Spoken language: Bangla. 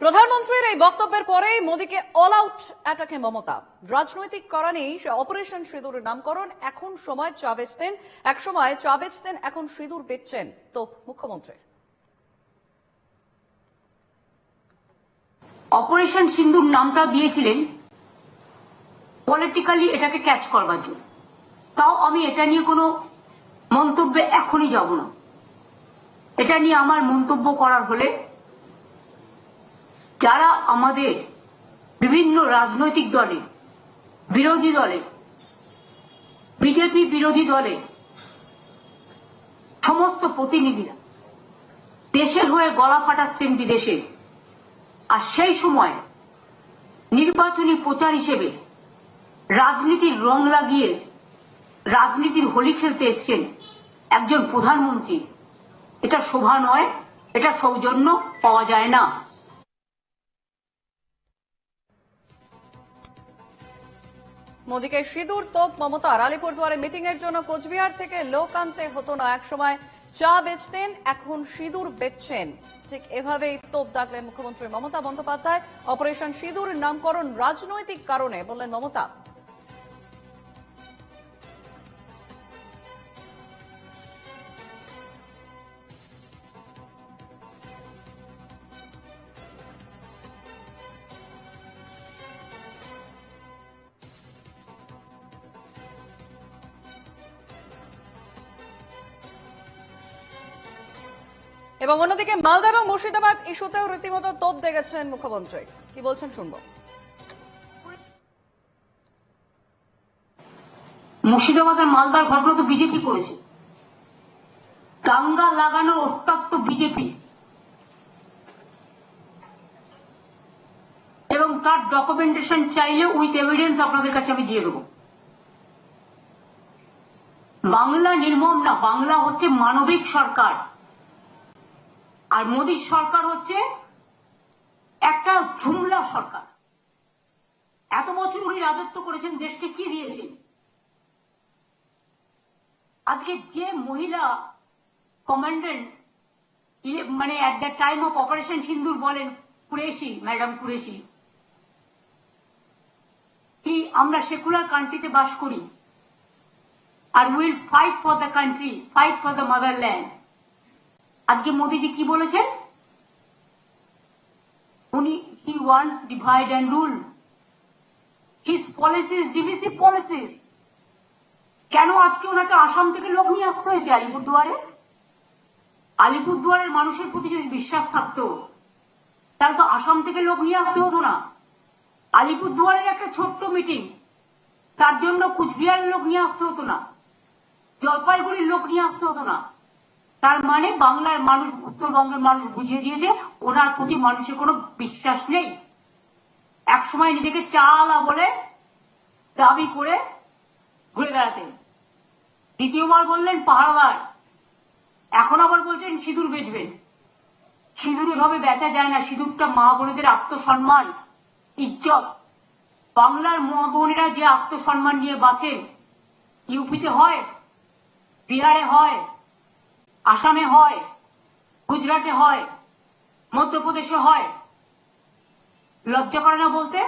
প্রধানমন্ত্রীর এই বক্তব্যের পরেই মোদীকে অল আউট অ্যাটাকে মমতা। রাজনৈতিক কারণেই অপারেশন সিঁদুর নামকরণ, এখন সময় চা বেচতেন এক সময় চা বেচতেন এখন সিঁদুর বেচছেন তো মুখ্যমন্ত্রী। অপারেশন সিন্দুর নামটা দিয়েছিলেন পলিটিক্যালি এটাকে ক্যাচ করবার জন্য। তাও আমি এটা নিয়ে কোনো মন্তব্যে এখনই যাব না। এটা নিয়ে আমার মন্তব্য করার হলে যারা আমাদের বিভিন্ন রাজনৈতিক দলে, বিরোধী দলে, বিজেপি বিরোধী দলে, সমস্ত প্রতিনিধিরা দেশের হয়ে গলা ফাটাচ্ছেন বিদেশে। আর সেই সময় নির্বাচনী প্রচার হিসেবে রাজনীতির রং লাগিয়ে রাজনীতির হোলি খেলতে এসছেন একজন প্রধানমন্ত্রী। এটা শোভা নয়, এটা সৌজন্য পাওয়া যায় না। মোদীকে সিঁদুর, তোপ মমতার আলিপুরদুয়ারে মিটিং এর জন্য কোচবিহার থেকে লোক আনতে হতো না। একসময় চা বেচতেন, এখন সিঁদুর বেচছেন। ঠিক এভাবেই তোপ দাগলেন মুখ্যমন্ত্রী মমতা বন্দ্যোপাধ্যায়। অপারেশন সিঁদুর নামকরণ রাজনৈতিক কারণে বললেন মমতা এবং অন্যদিকে মালদা এবং মুর্শিদাবাদ ইস্যুতেও রীতিমতো তোপ দেখেছেন মুখ্যমন্ত্রী। কি বলছেন শুনব। মুর্শিদাবাদ আর মালদার ঘটনা তো বিজেপি করেছে। দাঙ্গা লাগানোর ওস্তাদ তো বিজেপি। এবং তার ডকুমেন্টেশন চাইলে উইথ এভিডেন্স আপনাদের কাছে আমি দিয়ে দেবো। বাংলা নির্মম না, বাংলা হচ্ছে মানবিক সরকার। আর মোদীর সরকার হচ্ছে একটা ঝুমলা সরকার। এত বছর উনি রাজত্ব করেছেন, দেশকে কি দিয়েছেন? আজকে যে মহিলা কমান্ডেন্ট মানে at the time of operation Sindoor বলেন, কুরেশি, ম্যাডাম কুরেশি, কি আমরা সেকুলার কান্ট্রিতে বাস করি, আর will fight for the country fight for the motherland আজকে মোদিজি কি বলেছেন? উনি he wants divide and rule his policies divisive policies কেন আজকে ওনাকে আসাম থেকে লোক নিয়ে আসতে হয়েছে আলিপুরদুয়ারে? আলিপুরদুয়ারের মানুষের প্রতি যদি বিশ্বাস থাকতো, তাহলে তো আসাম থেকে লোক নিয়ে আসতে হতো না। আলিপুরদুয়ারের একটা ছোট্ট মিটিং তার জন্য কুচবিহারের লোক নিয়ে আসতে হতো না। জলপাইগুড়ির লোক নিয়ে আসতে হতো না। তার মানে বাংলার মানুষ, উত্তরবঙ্গের মানুষ বুঝিয়ে দিয়েছে, ওনার প্রতি মানুষের কোনো বিশ্বাস নেই। একসময় নিজেকে চালা বলে দাবি করে ঘুরে বেড়াতেন। দ্বিতীয়বার বললেন পাহাড়বার এখন আবার বলছেন, সিঁদুর বেচবেন। সিঁদুর এভাবে বেচা যায় না। সিঁদুরটা মা বোনেদের আত্মসম্মান, ইজ্জত। বাংলার মা বোনেরা যে আত্মসম্মান নিয়ে বাঁচেন, ইউপিতে হয়, বিহারে হয় আসামে হয় গুজরাটে হয় মধ্যপ্রদেশে হয়। লজ্জা করে না বলতে?